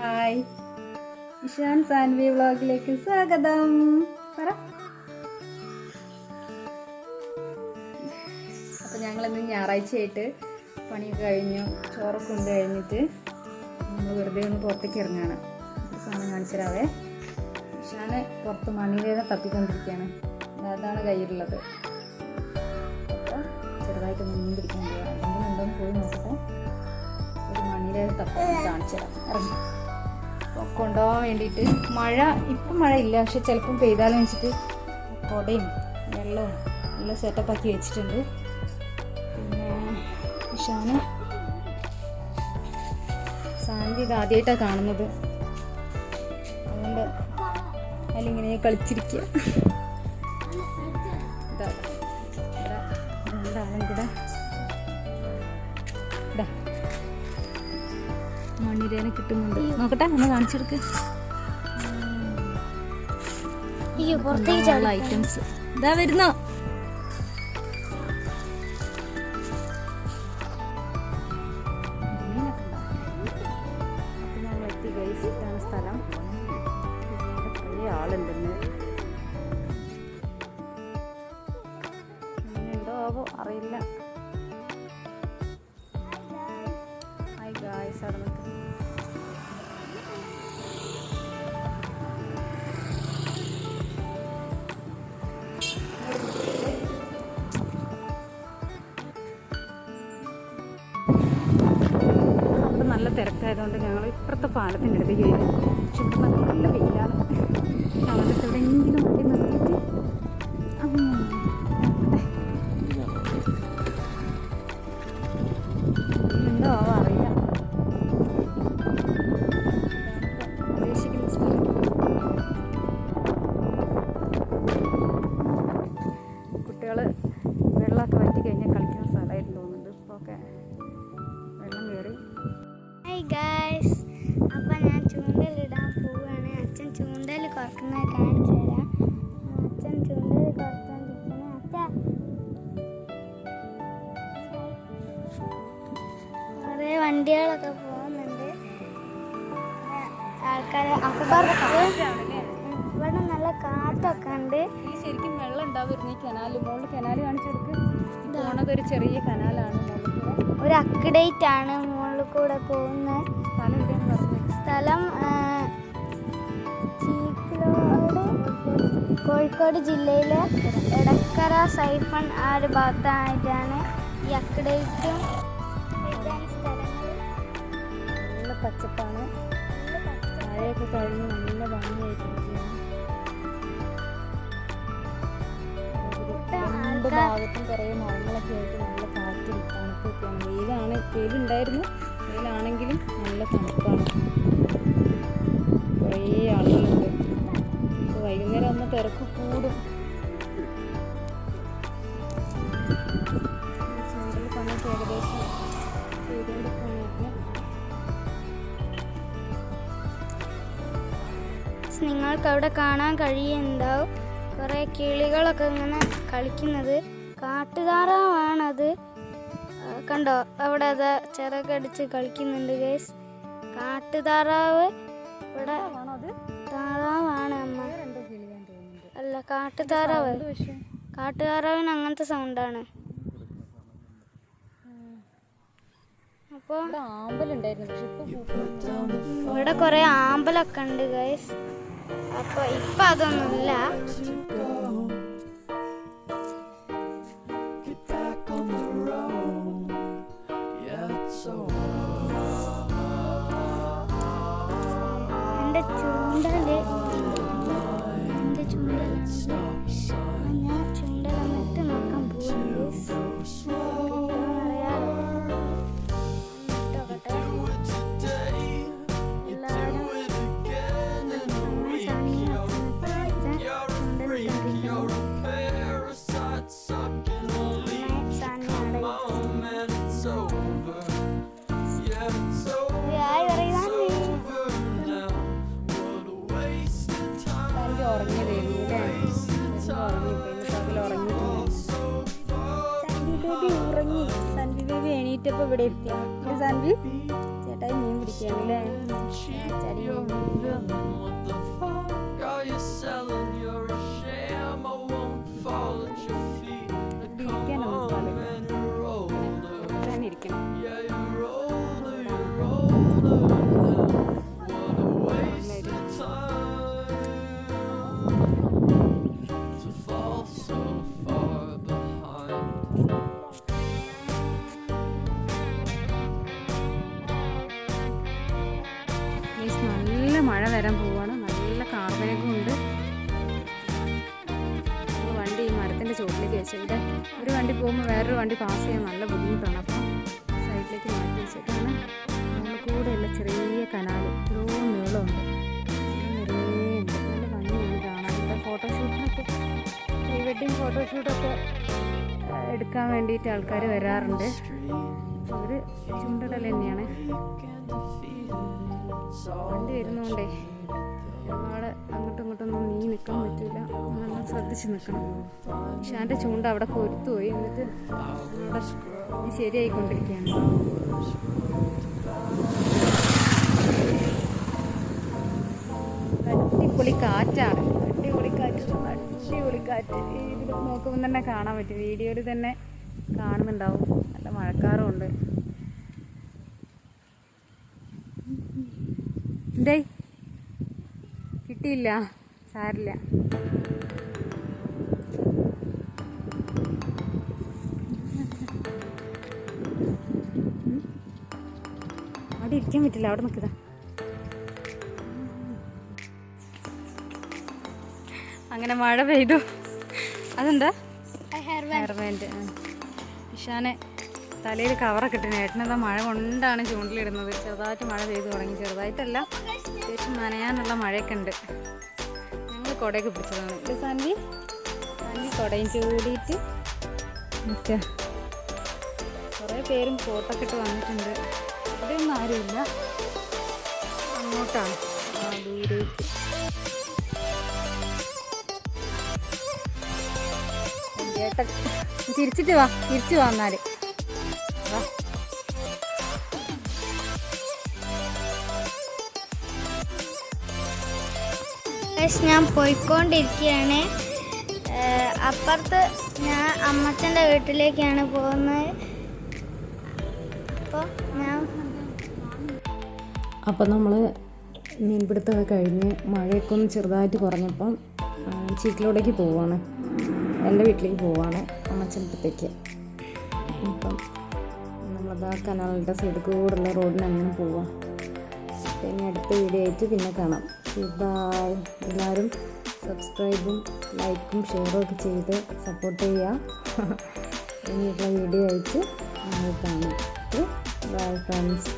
Hi. Ishan Saanvi വ്ളോഗിലേക്ക് സ്വാഗതം. പറ. അപ്പോൾ ഞങ്ങളിന്ന് ഞായറാഴ്ചയായിട്ട് പണിയൊക്കെ കഴിഞ്ഞു ചോറൊക്കെ ഉണ്ട് കഴിഞ്ഞിട്ട് നമ്മൾ വെറുതെ ഒന്ന് പുറത്തേക്ക് ഇറങ്ങാണ്. സാധനം കാണിച്ചിരാവേ ഇഷാന് പുറത്ത് മണിയിലേനെ തപ്പിക്കൊണ്ടിരിക്കുകയാണ്. അതാണ് കയ്യിലുള്ളത്. ചെറുതായിട്ട് മീൻ പിടിക്കാൻ എന്തെങ്കിലും ഉണ്ടോയെന്ന് പോയി നോക്കട്ടെ. ഒരു മണിയിലേനെ തപ്പി കാണിച്ചു തരാം ഇറങ്ങി. കൊണ്ടുപോകാൻ വേണ്ടിയിട്ട്. മഴ ഇപ്പം മഴ ഇല്ല. പക്ഷെ ചിലപ്പം പെയ്താലും വെച്ചിട്ട് കുടയും വെള്ളവും നല്ല സെറ്റപ്പ് ആക്കി വെച്ചിട്ടുണ്ട്. പിന്നെ ഇഷാന് സാന്തി ഇത് ആദ്യമായിട്ടാണ് കാണുന്നത്. അതുകൊണ്ട് അതിലിങ്ങനെ കളിച്ചിരിക്കുക മണ്ണിരേനെ കിട്ടുന്നുണ്ട്. നോക്കട്ടെ ഒന്ന് കാണിച്ചെടുക്ക്. ഐറ്റംസ് ഇതാ വരുന്നു. ആളുണ്ടെന്ന് ആവോ അറിയില്ല. തിരക്കായതുകൊണ്ട് ഞങ്ങൾ ഇപ്പുറത്തെ പാലത്തിന്റെ അടുത്ത് ചൂണ്ടൽ കുറക്കുന്നത് കാണിച്ചു തരാം. അച്ഛൻ ചൂണ്ടൽ കുറച്ചോണ്ടിരിക്കുന്നത് അച്ഛ. കുറേ വണ്ടികളൊക്കെ പോകുന്നുണ്ട്. ആൾക്കാർ അപ്പുറത്ത് ഇവിടെ നല്ല കാറ്റൊക്കെ ഉണ്ട്. ഈ ശരിക്കും വെള്ളം ഉണ്ടാവുമായിരുന്നു ഈ കനാല് മുകളിൽ കനാൽ കാണിച്ചെടുക്ക് പോണത് ഒരു ചെറിയ കനാലാണ് ഒരു അക്ഡേറ്റ് ആണ് മുകളിൽ കൂടെ പോകുന്നത്. സ്ഥലം ചീക്കിലോട് കോഴിക്കോട് ജില്ലയിലെ എടക്കര സൈഫൺ ആ ഒരു ഭാഗത്തായിട്ടാണ് ഈ അക്കഡേറ്റും. നല്ല പച്ചപ്പാണ്. മഴയൊക്കെ കഴിഞ്ഞ് നല്ല ഭംഗിയായിട്ടിരിക്കുകയാണ്. രണ്ട് ഭാഗത്തും കുറേ മരങ്ങളൊക്കെ ആയിട്ട് നല്ല കാറ്റും തണുപ്പൊക്കെയാണ്. വെയിലാണ് വെയിലുണ്ടായിരുന്നു. വെയിലാണെങ്കിലും നല്ല തണുപ്പാണ്. കുറേ ആളുകളുണ്ട്. വൈകുന്നേരം ഒന്ന് തിരക്ക് കൂടും. ചെയ്തുകൊണ്ടിരിക്കുകയാണ് നിങ്ങൾക്ക് അവിടെ കാണാൻ കഴിയുന്നുണ്ടാവും? കുറേ കിളികളൊക്കെ ഇങ്ങനെ കളിക്കുന്നത്. കാട്ടുതാറാവാണത്. കണ്ടോ? അവിടെ അത് ചിറകടിച്ച് കളിക്കുന്നുണ്ട് ഗേസ് കാട്ടുതാറാവ് ഇവിടെ അല്ല കാട്ടുതാറാവ്. കാട്ടുതാറാവിന് അങ്ങനത്തെ സൗണ്ടാണ് അപ്പോൾ ഇവിടെ കുറേ ആമ്പലൊക്കെ ഉണ്ട് ഗൈസ് അപ്പോൾ ഇപ്പം അതൊന്നുമില്ല. പോയിട്ട് ഇപ്പൊ ഇവിടെ എത്തി സാൻവി? ചേട്ടായി മീൻ പിടിക്കാണല്ലേ ഇരിക്കണം. മഴ വരാൻ പോവാണ്. നല്ല കാർമേഘമുണ്ട്. വണ്ടി ഈ മരത്തിന്റെ ചുവട്ടിലേക്ക് വെച്ചു ഇവിടെ ഒരു വണ്ടി പോകുമ്പോൾ വേറൊരു വണ്ടി പാസ് ചെയ്യാൻ നല്ല ബുദ്ധിമുട്ടാണ്. അപ്പോൾ സൈഡിലേക്ക് മാറ്റി വെച്ചിട്ടാണ് നമ്മുടെ കൂടെയുള്ള ചെറിയ കനാൽ. ഇത്രയും നീളമുണ്ട്. നിറയെ ഉണ്ട് നല്ല ഭംഗിയാണ് കാണാൻ. ഇവിടെ ഫോട്ടോഷൂട്ടിനൊക്കെ പ്രീ വെഡിങ് ഫോട്ടോഷൂട്ടൊക്കെ എടുക്കാൻ വേണ്ടിയിട്ട് ആൾക്കാർ വരാറുണ്ട്. അവർ ചുണ്ടടൽ തന്നെയാണ്. വണ്ടി വരുന്നോണ്ടേ ഒരുപാട് അങ്ങോട്ടും ഇങ്ങോട്ടൊന്നും നീ നിൽക്കാൻ പറ്റില്ല നല്ല ശ്രദ്ധിച്ച് നിൽക്കണം ഇഷാന്റെ ചൂണ്ട അവിടെ കൊരുത്തു പോയി. എന്നിട്ട് അവിടെ ശരിയായിക്കൊണ്ടിരിക്കുകയാണ്. അടിപൊളി കാറ്റാണ്. അടിപൊളി കാറ്റ്. അടിപൊളി കാറ്റ്. ഇതിൽ നോക്കുമ്പോൾ തന്നെ കാണാൻ പറ്റും. വീഡിയോയിൽ തന്നെ കാണുന്നുണ്ടാവും. നല്ല മഴക്കാറുമുണ്ട് എന്തേ? കിട്ടിയില്ല. സാരില്ല. അവിടെ ഇരിക്കാൻ പറ്റില്ല. അവിടെ നിൽക്കുക അങ്ങനെ മഴ പെയ്തു. അതെന്താ? ഹെയർ ബാൻഡ് ഇഷാനെ തലയിൽ കവറൊക്കെ ഇട്ടിന്. ഏട്ടനെന്താ മഴ കൊണ്ടാണ് ചൂണ്ടിലിടുന്നത്. ചെറുതായിട്ട് മഴ പെയ്തു തുടങ്ങി. ചെറുതായിട്ടല്ല അത്യാവശ്യം നനയാനുള്ള മഴയൊക്കെ ഉണ്ട്. ഞങ്ങൾ കുടയൊക്കെ പിടിച്ചതാണ്. ഇത് സന്ധി സന്ധി കുടയും ചൂടിയിട്ട് നിൽക്കുക കുറേ പേരും കോട്ടൊക്കെ ഇട്ട് വന്നിട്ടുണ്ട്. ഇവിടെയൊന്നും ആരുമില്ല. അങ്ങോട്ടാണ്. ആ ദൂരേക്ക്. തിരിച്ചിട്ട് വാ. തിരിച്ചു വാ ഞാൻ പോയിക്കൊണ്ടിരിക്കുകയാണ്. അപ്പുറത്ത് ഞാൻ അമ്മച്ചന്റെ വീട്ടിലേക്കാണ് പോകുന്നത്. അപ്പോൾ ഞാൻ അപ്പം നമ്മൾ മീൻപിടുത്തമൊക്കെ കഴിഞ്ഞ് മഴയൊക്കെ ഒന്ന് ചെറുതായിട്ട് കുറഞ്ഞപ്പം ആ, പോവാണ്. എന്റെ വീട്ടിലേക്ക് പോവാണ് അമ്മച്ചനടുത്തേക്ക് അപ്പം നമ്മളതാ കനാലിന്റെ സൈഡിൽ കൂടെയുള്ള റോഡിന് അങ്ങനെ പോവാം. പിന്നെ അടുത്ത വീഡിയോ ആയിട്ട് പിന്നെ കാണാം. ബൈ എല്ലാവരും സബ്സ്ക്രൈബും ലൈക്കും ഷെയറും ഒക്കെ ചെയ്ത് സപ്പോർട്ട് ചെയ്യുക ഇനിയുള്ള വീഡിയോ ആയിട്ട് നമ്മൾ കാണാം. Bye friends